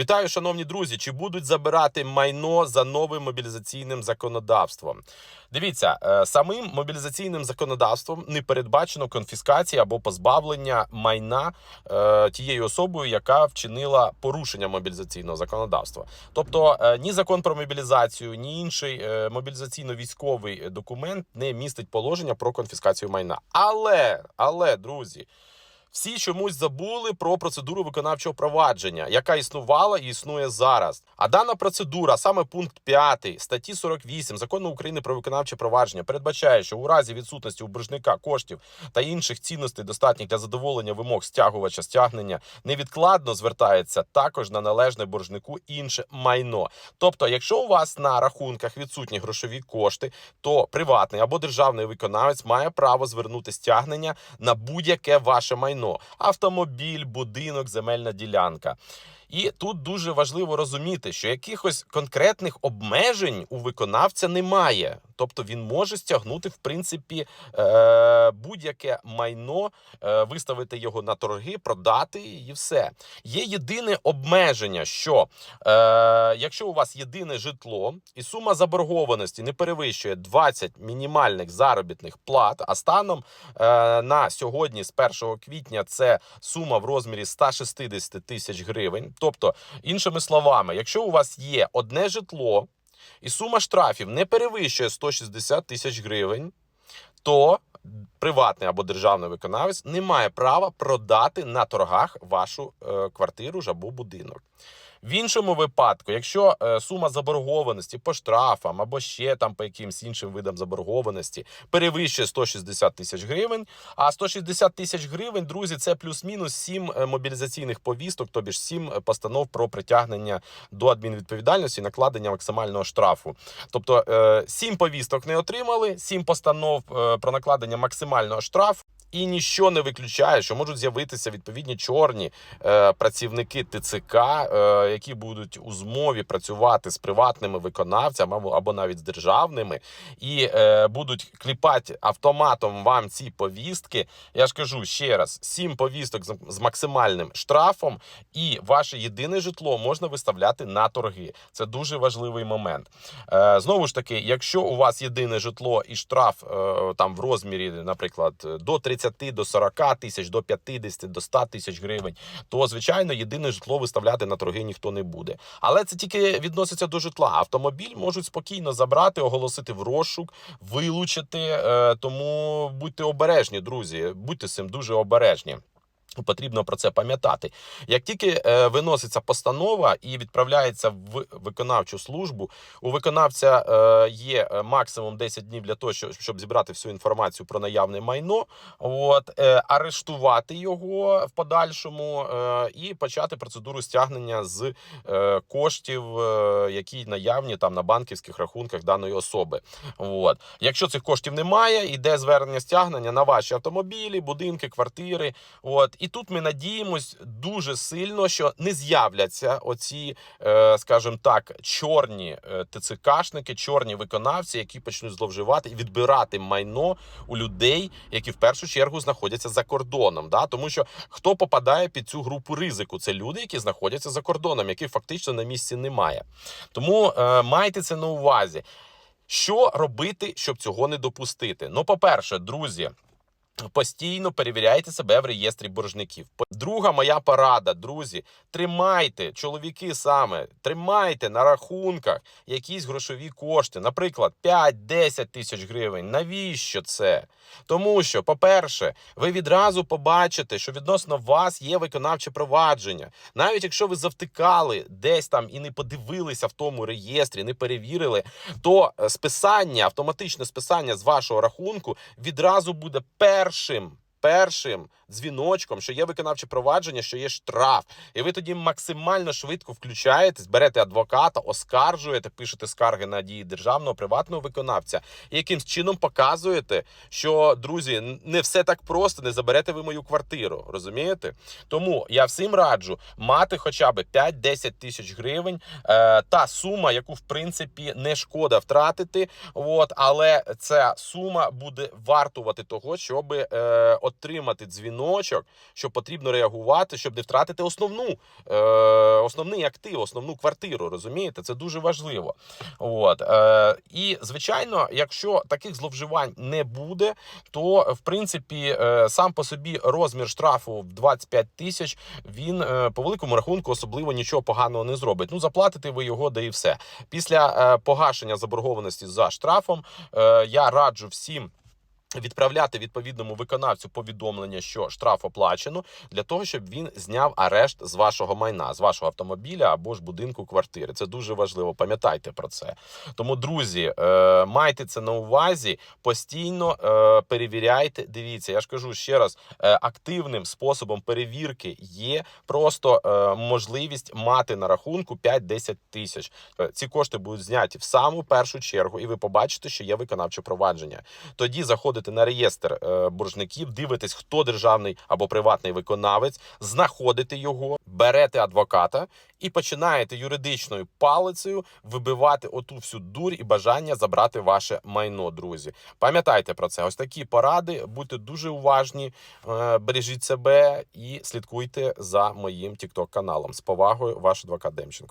Вітаю, шановні друзі. Чи будуть забирати майно за новим мобілізаційним законодавством? Дивіться, е, самим мобілізаційним законодавством не передбачено конфіскації або позбавлення майна е, тією особою, яка вчинила порушення мобілізаційного законодавства. Тобто е, ні закон про мобілізацію, ні інший мобілізаційно-військовий документ не містить положення про конфіскацію майна. Але, але, друзі. Всі чомусь забули про процедуру виконавчого провадження, яка існувала і існує зараз. А дана процедура, саме пункт 5 статті 48 закону України про виконавче провадження, передбачає, що у разі відсутності у боржника коштів та інших цінностей, достатніх для задоволення вимог стягувача стягнення, невідкладно звертається також на належне боржнику інше майно. Тобто, якщо у вас на рахунках відсутні грошові кошти, то приватний або державний виконавець має право звернути стягнення на будь-яке ваше майно: автомобіль, будинок, земельна ділянка. І тут дуже важливо розуміти, що якихось конкретних обмежень у виконавця немає. Тобто він може стягнути, в принципі, е, будь-яке майно, е, виставити його на торги, продати і все. Є єдине обмеження, що е, якщо у вас єдине житло і сума заборгованості не перевищує 20 мінімальних заробітних плат, а станом на сьогодні, з 1 квітня, це сума в розмірі 160 тисяч гривень. Тобто, іншими словами, якщо у вас є одне житло і сума штрафів не перевищує 160 тисяч гривень, то приватний або державний виконавець не має права продати на торгах вашу е, квартиру або будинок. В іншому випадку, якщо е, сума заборгованості по штрафам або ще там по якимсь іншим видам заборгованості перевищує 160 тисяч гривень, а 160 тисяч гривень, друзі, це плюс-мінус 7 мобілізаційних повісток, тобі ж 7 постанов про притягнення до адмінвідповідальності і накладення максимального штрафу. Тобто е, 7 повісток не отримали, 7 постанов е, про накладення максимального штрафу. І ніщо не виключає, що можуть з'явитися відповідні чорні е, працівники ТЦК, е, які будуть у змові працювати з приватними виконавцями або, або навіть з державними, і е, будуть кліпати автоматом вам ці повістки. Я ж кажу ще раз: сім повісток з, з максимальним штрафом, і ваше єдине житло можна виставляти на торги. Це дуже важливий момент. Е, знову ж таки, якщо у вас єдине житло і штраф е, там в розмірі, наприклад, до 30 до 40 тисяч, до 50, до 100 тисяч гривень, то звичайно єдине житло виставляти на торги ніхто не буде. Але це тільки відноситься до житла. Автомобіль можуть спокійно забрати, оголосити в розшук, вилучити. Е, тому будьте обережні, друзі. Будьте з цим дуже обережні. Потрібно про це пам'ятати. Як тільки е, виноситься постанова і відправляється в виконавчу службу, у виконавця е, є е, максимум 10 днів для того, щоб, зібрати всю інформацію про наявне майно, от арештувати його в подальшому і почати процедуру стягнення з коштів, які наявні там на банківських рахунках даної особи. От. Якщо цих коштів немає, іде звернення стягнення на ваші автомобілі, будинки, квартири. От і тут ми надіємось дуже сильно, що не з'являться оці, е, скажімо так, чорні е, ТЦКшники, чорні виконавці, які почнуть зловживати і відбирати майно у людей, які в першу чергу знаходяться за кордоном. Да? Тому що хто попадає під цю групу ризику? Це люди, які знаходяться за кордоном, яких фактично на місці немає. Тому е, майте це на увазі. Що робити, щоб цього не допустити? Ну, по-перше, друзі. Постійно перевіряйте себе в реєстрі боржників. Друга моя порада, друзі, тримайте чоловіки саме, тримайте на рахунках якісь грошові кошти, наприклад, 5-10 тисяч гривень. Навіщо це? Тому що, по-перше, ви відразу побачите, що відносно вас є виконавче провадження. Навіть якщо ви завтикали десь там і не подивилися в тому реєстрі, не перевірили, то е, списання, автоматичне списання з вашого рахунку відразу буде першим. Першим дзвіночком, що є виконавче провадження, що є штраф, і ви тоді максимально швидко включаєтесь, берете адвоката, оскаржуєте, пишете скарги на дії державного приватного виконавця, і якимсь чином показуєте, що друзі, не все так просто, не заберете ви мою квартиру. Розумієте? Тому я всім раджу мати хоча б 5-10 тисяч гривень, е, та сума, яку в принципі не шкода втратити. От, але ця сума буде вартувати того, щоб е, отримати дзвіночок, що потрібно реагувати, щоб не втратити основну, е, основний актив, основну квартиру. Розумієте, це дуже важливо. От е, і звичайно, якщо таких зловживань не буде, то в принципі е, сам по собі розмір штрафу в 25 тисяч він е, по великому рахунку особливо нічого поганого не зробить. Ну заплатите ви його, да і все. Після е, погашення заборгованості за штрафом е, я раджу всім. Відправляти відповідному виконавцю повідомлення, що штраф оплачено, для того, щоб він зняв арешт з вашого майна, з вашого автомобіля або ж будинку квартири. Це дуже важливо. Пам'ятайте про це. Тому, друзі, е, майте це на увазі, постійно е, перевіряйте. Дивіться, я ж кажу ще раз: е, активним способом перевірки є просто можливість мати на рахунку 5-10 тисяч. Ці кошти будуть зняті в саму першу чергу, і ви побачите, що є виконавче провадження. Тоді заходите на реєстр е, боржників, дивитесь, хто державний або приватний виконавець, знаходите його, берете адвоката і починаєте юридичною палицею вибивати оту всю дурь і бажання забрати ваше майно, друзі. Пам'ятайте про це. Ось такі поради. Будьте дуже уважні, е, бережіть себе і слідкуйте за моїм тікток каналом. З повагою, ваш адвокат Демченко.